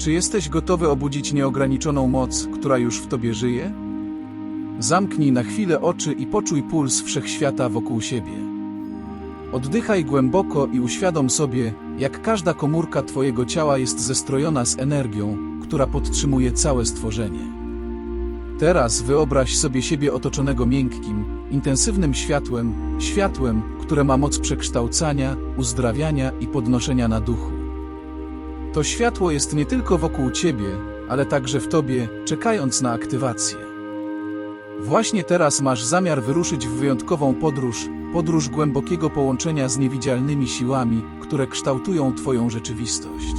Czy jesteś gotowy obudzić nieograniczoną moc, która już w tobie żyje? Zamknij na chwilę oczy i poczuj puls wszechświata wokół siebie. Oddychaj głęboko i uświadom sobie, jak każda komórka Twojego ciała jest zestrojona z energią, która podtrzymuje całe stworzenie. Teraz wyobraź sobie siebie otoczonego miękkim, intensywnym światłem, światłem, które ma moc przekształcania, uzdrawiania i podnoszenia na duchu. To światło jest nie tylko wokół Ciebie, ale także w Tobie, czekając na aktywację. Właśnie teraz masz zamiar wyruszyć w wyjątkową podróż, podróż głębokiego połączenia z niewidzialnymi siłami, które kształtują Twoją rzeczywistość.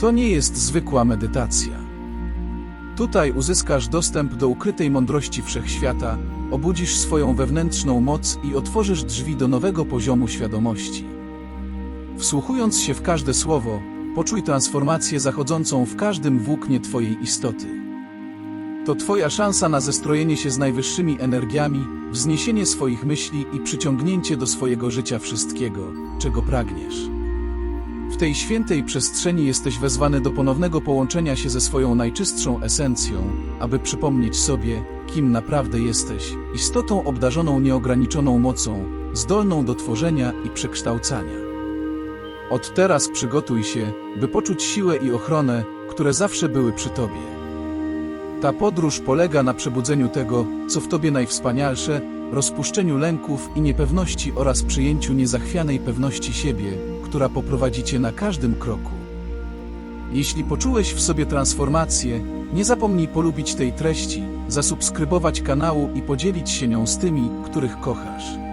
To nie jest zwykła medytacja. Tutaj uzyskasz dostęp do ukrytej mądrości wszechświata, obudzisz swoją wewnętrzną moc i otworzysz drzwi do nowego poziomu świadomości. Wsłuchując się w każde słowo, poczuj transformację zachodzącą w każdym włóknie Twojej istoty. To Twoja szansa na zestrojenie się z najwyższymi energiami, wzniesienie swoich myśli i przyciągnięcie do swojego życia wszystkiego, czego pragniesz. W tej świętej przestrzeni jesteś wezwany do ponownego połączenia się ze swoją najczystszą esencją, aby przypomnieć sobie, kim naprawdę jesteś, istotą obdarzoną nieograniczoną mocą, zdolną do tworzenia i przekształcania. Od teraz przygotuj się, by poczuć siłę i ochronę, które zawsze były przy Tobie. Ta podróż polega na przebudzeniu tego, co w Tobie najwspanialsze, rozpuszczeniu lęków i niepewności oraz przyjęciu niezachwianej pewności siebie, która poprowadzi Cię na każdym kroku. Jeśli poczułeś w sobie transformację, nie zapomnij polubić tej treści, zasubskrybować kanału i podzielić się nią z tymi, których kochasz.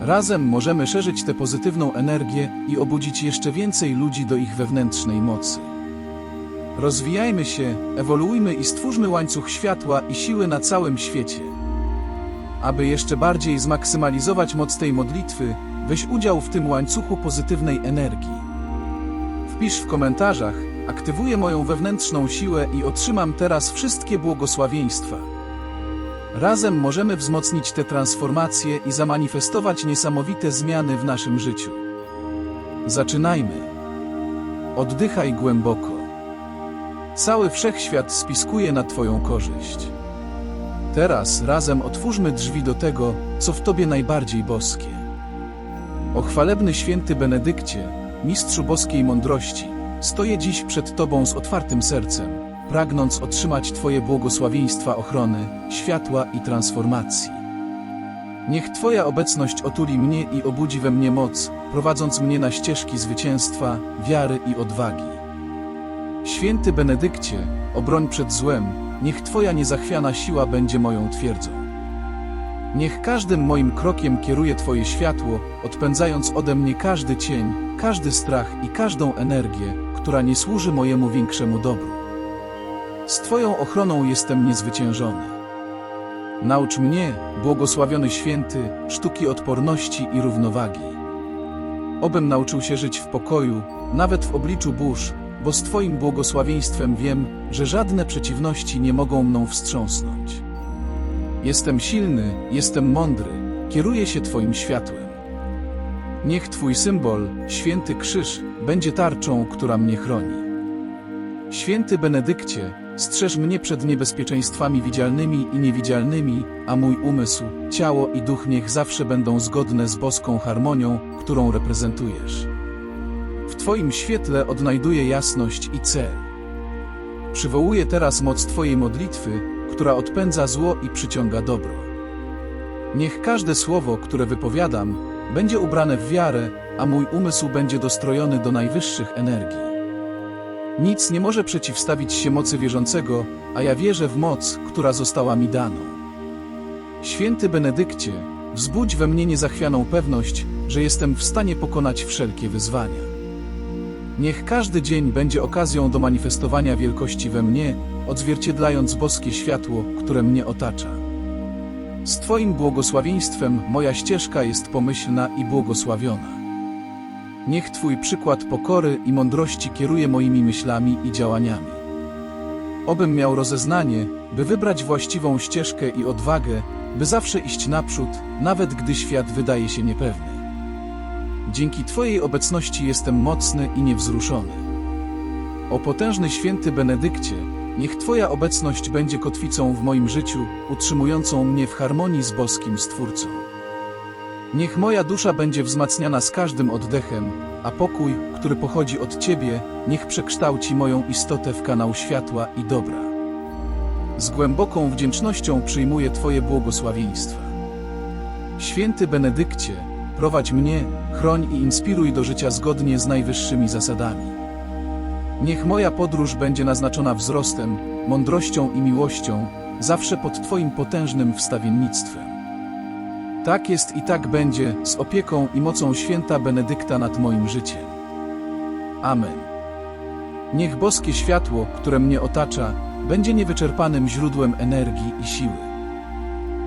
Razem możemy szerzyć tę pozytywną energię i obudzić jeszcze więcej ludzi do ich wewnętrznej mocy. Rozwijajmy się, ewoluujmy i stwórzmy łańcuch światła i siły na całym świecie. Aby jeszcze bardziej zmaksymalizować moc tej modlitwy, weź udział w tym łańcuchu pozytywnej energii. Wpisz w komentarzach, aktywuję moją wewnętrzną siłę i otrzymam teraz wszystkie błogosławieństwa. Razem możemy wzmocnić te transformacje i zamanifestować niesamowite zmiany w naszym życiu. Zaczynajmy. Oddychaj głęboko. Cały wszechświat spiskuje na Twoją korzyść. Teraz razem otwórzmy drzwi do tego, co w Tobie najbardziej boskie. O chwalebny święty Benedykcie, mistrzu boskiej mądrości, stoję dziś przed Tobą z otwartym sercem, pragnąc otrzymać Twoje błogosławieństwa ochrony, światła i transformacji. Niech Twoja obecność otuli mnie i obudzi we mnie moc, prowadząc mnie na ścieżki zwycięstwa, wiary i odwagi. Święty Benedykcie, obroń przed złem, niech Twoja niezachwiana siła będzie moją twierdzą. Niech każdym moim krokiem kieruje Twoje światło, odpędzając ode mnie każdy cień, każdy strach i każdą energię, która nie służy mojemu większemu dobru. Z Twoją ochroną jestem niezwyciężony. Naucz mnie, błogosławiony święty, sztuki odporności i równowagi. Obym nauczył się żyć w pokoju, nawet w obliczu burz, bo z Twoim błogosławieństwem wiem, że żadne przeciwności nie mogą mną wstrząsnąć. Jestem silny, jestem mądry, kieruję się Twoim światłem. Niech Twój symbol, święty krzyż, będzie tarczą, która mnie chroni. Święty Benedykcie, strzeż mnie przed niebezpieczeństwami widzialnymi i niewidzialnymi, a mój umysł, ciało i duch niech zawsze będą zgodne z boską harmonią, którą reprezentujesz. W Twoim świetle odnajduję jasność i cel. Przywołuję teraz moc Twojej modlitwy, która odpędza zło i przyciąga dobro. Niech każde słowo, które wypowiadam, będzie ubrane w wiarę, a mój umysł będzie dostrojony do najwyższych energii. Nic nie może przeciwstawić się mocy wierzącego, a ja wierzę w moc, która została mi daną. Święty Benedykcie, wzbudź we mnie niezachwianą pewność, że jestem w stanie pokonać wszelkie wyzwania. Niech każdy dzień będzie okazją do manifestowania wielkości we mnie, odzwierciedlając boskie światło, które mnie otacza. Z Twoim błogosławieństwem moja ścieżka jest pomyślna i błogosławiona. Niech Twój przykład pokory i mądrości kieruje moimi myślami i działaniami. Obym miał rozeznanie, by wybrać właściwą ścieżkę i odwagę, by zawsze iść naprzód, nawet gdy świat wydaje się niepewny. Dzięki Twojej obecności jestem mocny i niewzruszony. O potężny święty Benedykcie, niech Twoja obecność będzie kotwicą w moim życiu, utrzymującą mnie w harmonii z boskim Stwórcą. Niech moja dusza będzie wzmacniana z każdym oddechem, a pokój, który pochodzi od Ciebie, niech przekształci moją istotę w kanał światła i dobra. Z głęboką wdzięcznością przyjmuję Twoje błogosławieństwa. Święty Benedykcie, prowadź mnie, chroń i inspiruj do życia zgodnie z najwyższymi zasadami. Niech moja podróż będzie naznaczona wzrostem, mądrością i miłością, zawsze pod Twoim potężnym wstawiennictwem. Tak jest i tak będzie, z opieką i mocą święta Benedykta nad moim życiem. Amen. Niech boskie światło, które mnie otacza, będzie niewyczerpanym źródłem energii i siły.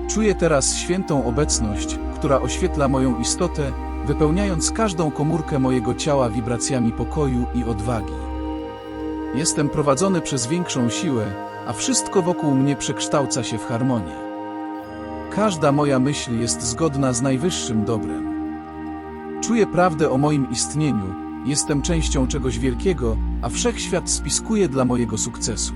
Czuję teraz świętą obecność, która oświetla moją istotę, wypełniając każdą komórkę mojego ciała wibracjami pokoju i odwagi. Jestem prowadzony przez większą siłę, a wszystko wokół mnie przekształca się w harmonię. Każda moja myśl jest zgodna z najwyższym dobrem. Czuję prawdę o moim istnieniu, jestem częścią czegoś wielkiego, a wszechświat spiskuje dla mojego sukcesu.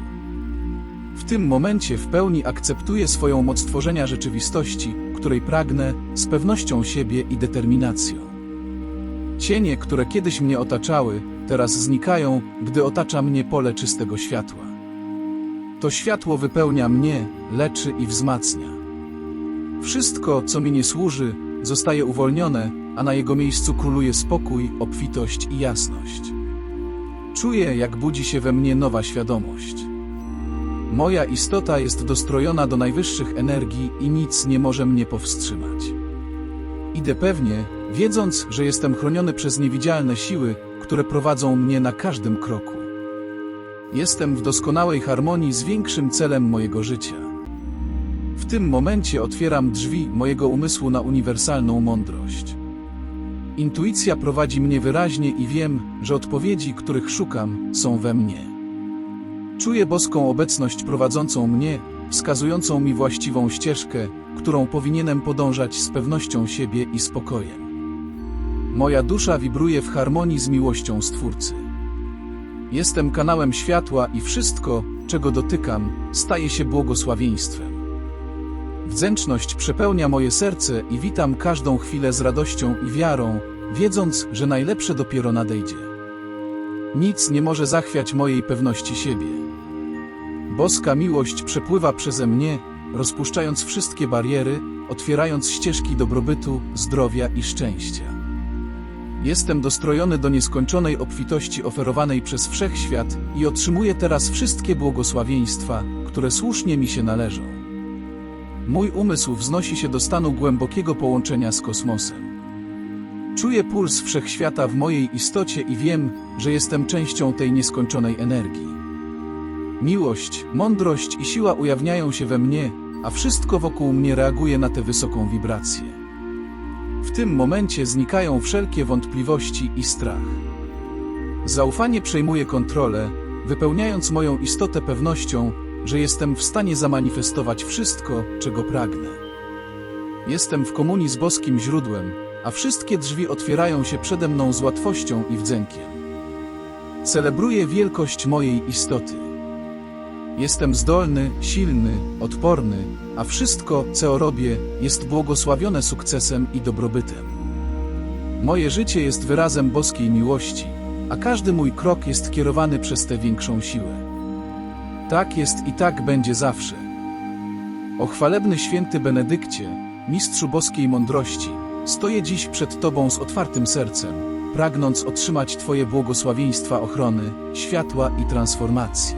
W tym momencie w pełni akceptuję swoją moc tworzenia rzeczywistości, której pragnę, z pewnością siebie i determinacją. Cienie, które kiedyś mnie otaczały, teraz znikają, gdy otacza mnie pole czystego światła. To światło wypełnia mnie, leczy i wzmacnia. Wszystko, co mi nie służy, zostaje uwolnione, a na jego miejscu króluje spokój, obfitość i jasność. Czuję, jak budzi się we mnie nowa świadomość. Moja istota jest dostrojona do najwyższych energii i nic nie może mnie powstrzymać. Idę pewnie, wiedząc, że jestem chroniony przez niewidzialne siły, które prowadzą mnie na każdym kroku. Jestem w doskonałej harmonii z większym celem mojego życia. W tym momencie otwieram drzwi mojego umysłu na uniwersalną mądrość. Intuicja prowadzi mnie wyraźnie i wiem, że odpowiedzi, których szukam, są we mnie. Czuję boską obecność prowadzącą mnie, wskazującą mi właściwą ścieżkę, którą powinienem podążać z pewnością siebie i spokojem. Moja dusza wibruje w harmonii z miłością Stwórcy. Jestem kanałem światła i wszystko, czego dotykam, staje się błogosławieństwem. Wdzięczność przepełnia moje serce i witam każdą chwilę z radością i wiarą, wiedząc, że najlepsze dopiero nadejdzie. Nic nie może zachwiać mojej pewności siebie. Boska miłość przepływa przeze mnie, rozpuszczając wszystkie bariery, otwierając ścieżki dobrobytu, zdrowia i szczęścia. Jestem dostrojony do nieskończonej obfitości oferowanej przez wszechświat i otrzymuję teraz wszystkie błogosławieństwa, które słusznie mi się należą. Mój umysł wznosi się do stanu głębokiego połączenia z kosmosem. Czuję puls wszechświata w mojej istocie i wiem, że jestem częścią tej nieskończonej energii. Miłość, mądrość i siła ujawniają się we mnie, a wszystko wokół mnie reaguje na tę wysoką wibrację. W tym momencie znikają wszelkie wątpliwości i strach. Zaufanie przejmuje kontrolę, wypełniając moją istotę pewnością, że jestem w stanie zamanifestować wszystko, czego pragnę. Jestem w komunii z boskim źródłem, a wszystkie drzwi otwierają się przede mną z łatwością i wdzękiem. Celebruję wielkość mojej istoty. Jestem zdolny, silny, odporny, a wszystko, co robię, jest błogosławione sukcesem i dobrobytem. Moje życie jest wyrazem boskiej miłości, a każdy mój krok jest kierowany przez tę większą siłę. Tak jest i tak będzie zawsze. O chwalebny święty Benedykcie, mistrzu boskiej mądrości, stoję dziś przed Tobą z otwartym sercem, pragnąc otrzymać Twoje błogosławieństwa ochrony, światła i transformacji.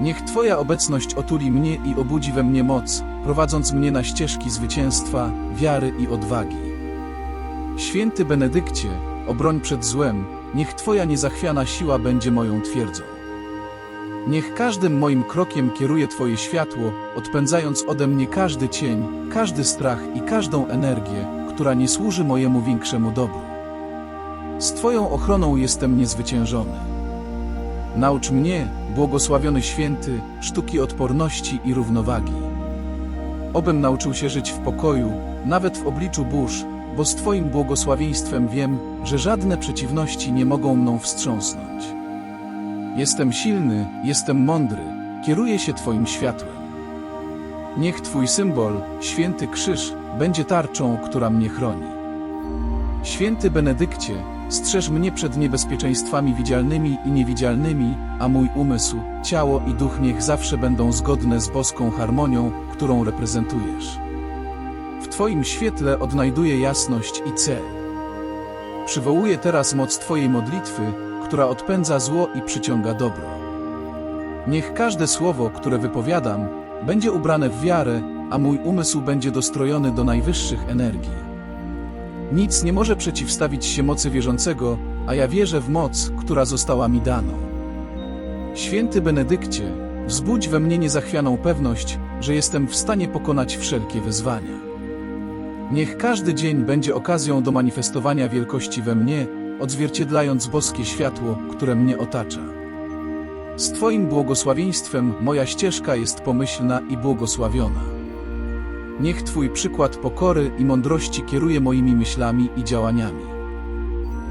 Niech Twoja obecność otuli mnie i obudzi we mnie moc, prowadząc mnie na ścieżki zwycięstwa, wiary i odwagi. Święty Benedykcie, obroń przed złem, niech Twoja niezachwiana siła będzie moją twierdzą. Niech każdym moim krokiem kieruje Twoje światło, odpędzając ode mnie każdy cień, każdy strach i każdą energię, która nie służy mojemu większemu dobru. Z Twoją ochroną jestem niezwyciężony. Naucz mnie, błogosławiony święty, sztuki odporności i równowagi. Obym nauczył się żyć w pokoju, nawet w obliczu burz, bo z Twoim błogosławieństwem wiem, że żadne przeciwności nie mogą mną wstrząsnąć. Jestem silny, jestem mądry, kieruję się Twoim światłem. Niech Twój symbol, święty krzyż, będzie tarczą, która mnie chroni. Święty Benedykcie, strzeż mnie przed niebezpieczeństwami widzialnymi i niewidzialnymi, a mój umysł, ciało i duch niech zawsze będą zgodne z boską harmonią, którą reprezentujesz. W Twoim świetle odnajduję jasność i cel. Przywołuję teraz moc Twojej modlitwy, która odpędza zło i przyciąga dobro. Niech każde słowo, które wypowiadam, będzie ubrane w wiarę, a mój umysł będzie dostrojony do najwyższych energii. Nic nie może przeciwstawić się mocy wierzącego, a ja wierzę w moc, która została mi daną. Święty Benedykcie, wzbudź we mnie niezachwianą pewność, że jestem w stanie pokonać wszelkie wyzwania. Niech każdy dzień będzie okazją do manifestowania wielkości we mnie, odzwierciedlając boskie światło, które mnie otacza. Z Twoim błogosławieństwem moja ścieżka jest pomyślna i błogosławiona. Niech Twój przykład pokory i mądrości kieruje moimi myślami i działaniami.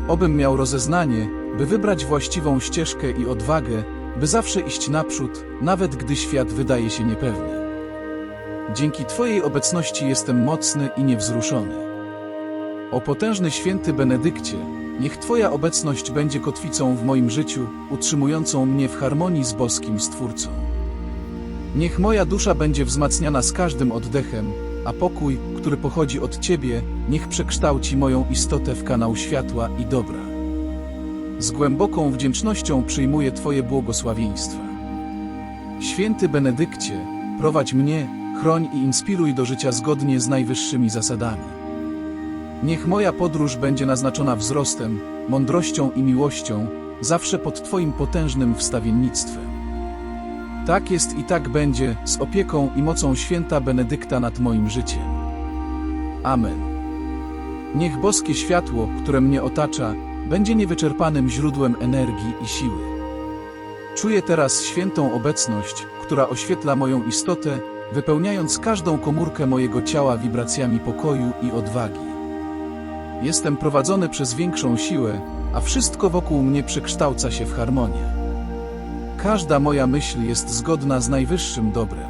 Obym miał rozeznanie, by wybrać właściwą ścieżkę i odwagę, by zawsze iść naprzód, nawet gdy świat wydaje się niepewny. Dzięki Twojej obecności jestem mocny i niewzruszony. O potężny święty Benedykcie, niech Twoja obecność będzie kotwicą w moim życiu, utrzymującą mnie w harmonii z boskim Stwórcą. Niech moja dusza będzie wzmacniana z każdym oddechem, a pokój, który pochodzi od Ciebie, niech przekształci moją istotę w kanał światła i dobra. Z głęboką wdzięcznością przyjmuję Twoje błogosławieństwa. Święty Benedykcie, prowadź mnie, chroń i inspiruj do życia zgodnie z najwyższymi zasadami. Niech moja podróż będzie naznaczona wzrostem, mądrością i miłością, zawsze pod Twoim potężnym wstawiennictwem. Tak jest i tak będzie, z opieką i mocą święta Benedykta nad moim życiem. Amen. Niech boskie światło, które mnie otacza, będzie niewyczerpanym źródłem energii i siły. Czuję teraz świętą obecność, która oświetla moją istotę, wypełniając każdą komórkę mojego ciała wibracjami pokoju i odwagi. Jestem prowadzony przez większą siłę, a wszystko wokół mnie przekształca się w harmonię. Każda moja myśl jest zgodna z najwyższym dobrem.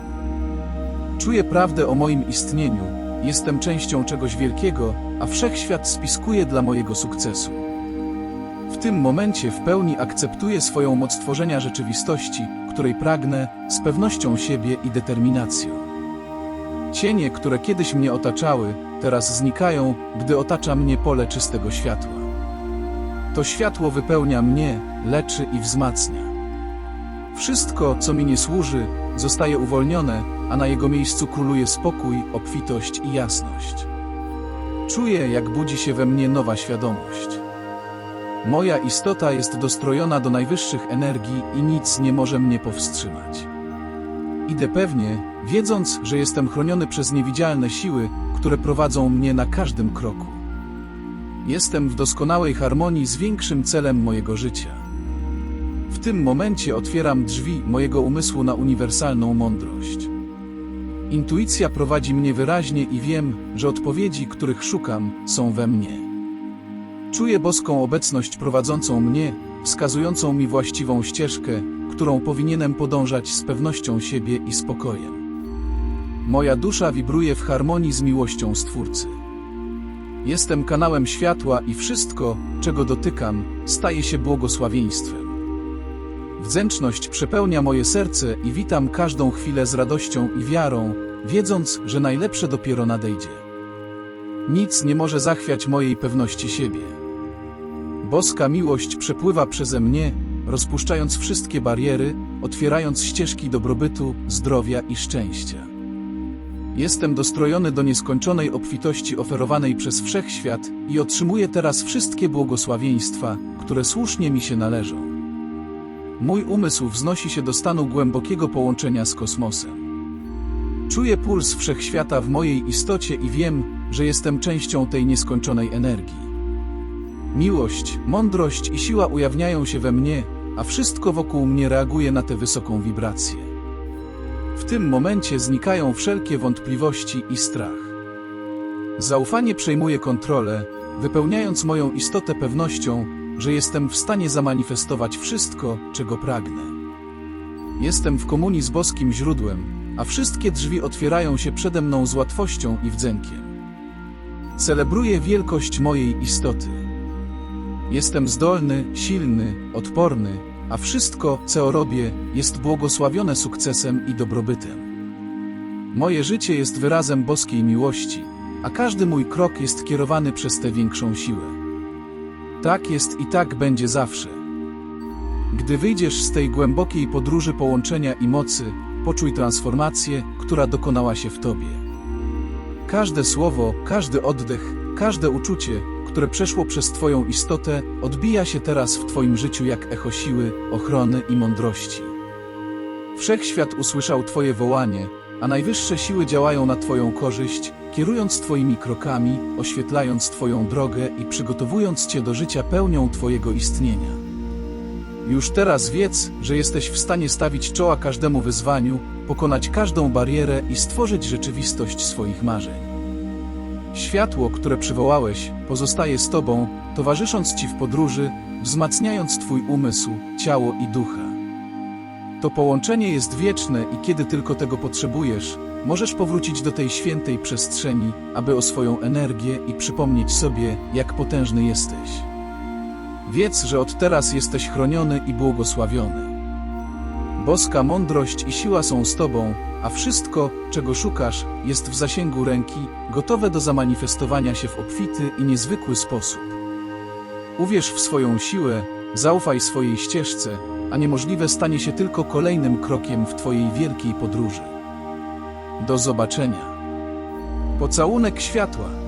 Czuję prawdę o moim istnieniu, jestem częścią czegoś wielkiego, a wszechświat spiskuje dla mojego sukcesu. W tym momencie w pełni akceptuję swoją moc tworzenia rzeczywistości, której pragnę, z pewnością siebie i determinacją. Cienie, które kiedyś mnie otaczały, teraz znikają, gdy otacza mnie pole czystego światła. To światło wypełnia mnie, leczy i wzmacnia. Wszystko, co mi nie służy, zostaje uwolnione, a na jego miejscu króluje spokój, obfitość i jasność. Czuję, jak budzi się we mnie nowa świadomość. Moja istota jest dostrojona do najwyższych energii i nic nie może mnie powstrzymać. Idę pewnie, wiedząc, że jestem chroniony przez niewidzialne siły, które prowadzą mnie na każdym kroku. Jestem w doskonałej harmonii z większym celem mojego życia. W tym momencie otwieram drzwi mojego umysłu na uniwersalną mądrość. Intuicja prowadzi mnie wyraźnie i wiem, że odpowiedzi, których szukam, są we mnie. Czuję boską obecność prowadzącą mnie, wskazującą mi właściwą ścieżkę, którą powinienem podążać z pewnością siebie i spokojem. Moja dusza wibruje w harmonii z miłością Stwórcy. Jestem kanałem światła i wszystko, czego dotykam, staje się błogosławieństwem. Wdzięczność przepełnia moje serce i witam każdą chwilę z radością i wiarą, wiedząc, że najlepsze dopiero nadejdzie. Nic nie może zachwiać mojej pewności siebie. Boska miłość przepływa przeze mnie, rozpuszczając wszystkie bariery, otwierając ścieżki dobrobytu, zdrowia i szczęścia. Jestem dostrojony do nieskończonej obfitości oferowanej przez wszechświat i otrzymuję teraz wszystkie błogosławieństwa, które słusznie mi się należą. Mój umysł wznosi się do stanu głębokiego połączenia z kosmosem. Czuję puls wszechświata w mojej istocie i wiem, że jestem częścią tej nieskończonej energii. Miłość, mądrość i siła ujawniają się we mnie, a wszystko wokół mnie reaguje na tę wysoką wibrację. W tym momencie znikają wszelkie wątpliwości i strach. Zaufanie przejmuje kontrolę, wypełniając moją istotę pewnością, że jestem w stanie zamanifestować wszystko, czego pragnę. Jestem w komunii z boskim źródłem, a wszystkie drzwi otwierają się przede mną z łatwością i wdziękiem. Celebruję wielkość mojej istoty. Jestem zdolny, silny, odporny, a wszystko, co robię, jest błogosławione sukcesem i dobrobytem. Moje życie jest wyrazem boskiej miłości, a każdy mój krok jest kierowany przez tę większą siłę. Tak jest i tak będzie zawsze. Gdy wyjdziesz z tej głębokiej podróży połączenia i mocy, poczuj transformację, która dokonała się w tobie. Każde słowo, każdy oddech, każde uczucie, które przeszło przez Twoją istotę, odbija się teraz w Twoim życiu jak echo siły, ochrony i mądrości. Wszechświat usłyszał Twoje wołanie, a najwyższe siły działają na Twoją korzyść, kierując Twoimi krokami, oświetlając Twoją drogę i przygotowując Cię do życia pełnią Twojego istnienia. Już teraz wiedz, że jesteś w stanie stawić czoła każdemu wyzwaniu, pokonać każdą barierę i stworzyć rzeczywistość swoich marzeń. Światło, które przywołałeś, pozostaje z Tobą, towarzysząc Ci w podróży, wzmacniając Twój umysł, ciało i ducha. To połączenie jest wieczne i kiedy tylko tego potrzebujesz, możesz powrócić do tej świętej przestrzeni, aby o swoją energię i przypomnieć sobie, jak potężny jesteś. Wiedz, że od teraz jesteś chroniony i błogosławiony. Boska mądrość i siła są z Tobą, a wszystko, czego szukasz, jest w zasięgu ręki, gotowe do zamanifestowania się w obfity i niezwykły sposób. Uwierz w swoją siłę, zaufaj swojej ścieżce, a niemożliwe stanie się tylko kolejnym krokiem w Twojej wielkiej podróży. Do zobaczenia. Pocałunek światła.